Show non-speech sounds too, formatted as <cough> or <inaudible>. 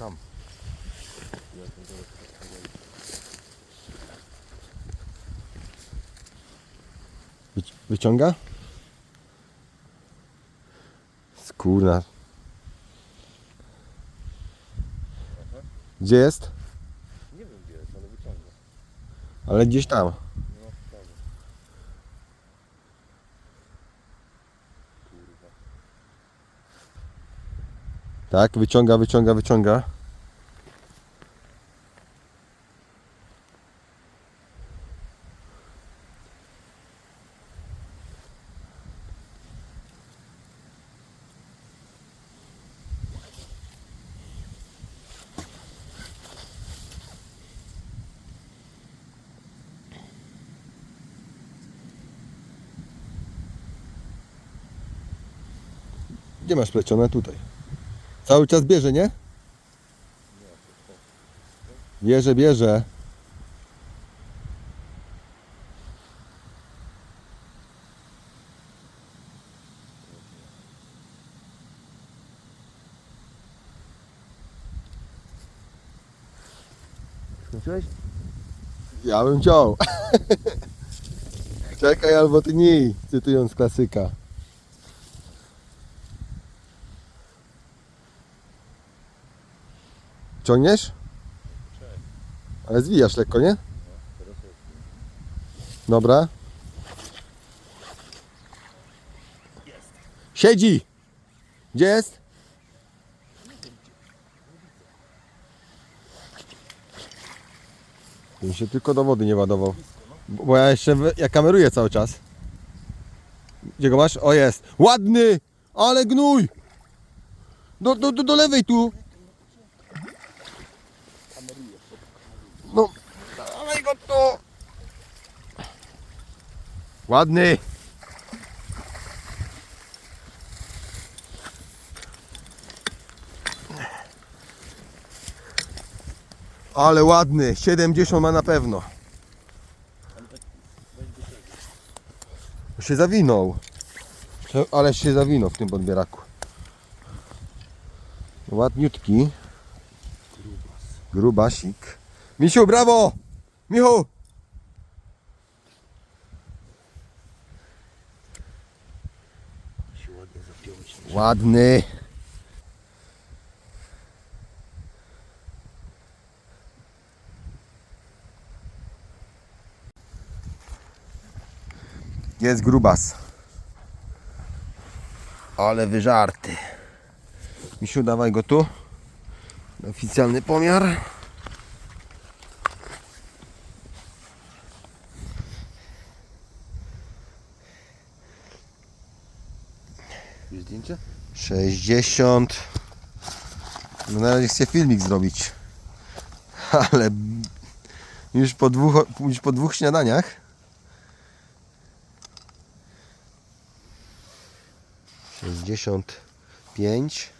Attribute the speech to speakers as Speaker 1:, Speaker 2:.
Speaker 1: tam. Wyciąga? Skurna. Gdzie jest?
Speaker 2: Nie wiem gdzie jest, ale wyciąga.
Speaker 1: Ale gdzieś tam.
Speaker 2: No,
Speaker 1: tak, wyciąga, wyciąga, wyciąga. Gdzie masz plecione? Tutaj. Cały czas bierze, nie? Bierze, bierze.
Speaker 2: Skończyłeś?
Speaker 1: Ja bym chciał. <laughs> Czekaj albo ty nie, cytując klasyka. Ciągniesz? Ale zwijasz lekko, nie? Dobra. Siedzi! Gdzie jest? Bym się tylko do wody nie ładował. Bo ja jeszcze ja kameruję cały czas. Gdzie go masz? O jest. Ładny! Ale gnój! Do, do, do, do lewej tu! No, dawaj go tu! Ładny! Ale ładny, 70 ma na pewno. Się zawinął. Ale się zawinął w tym podbieraku. Ładniutki. Grubasik. Misiu, brawo! Michu! Ładny. Jest grubas. Ale wyżarty. Misiu, dawaj go tu. Oficjalny pomiar.
Speaker 2: Jest zdjęcie?
Speaker 1: 60. No na razie chcę filmik zrobić. Ale już po dwóch, już po dwóch śniadaniach. Sześćdziesiąt pięć.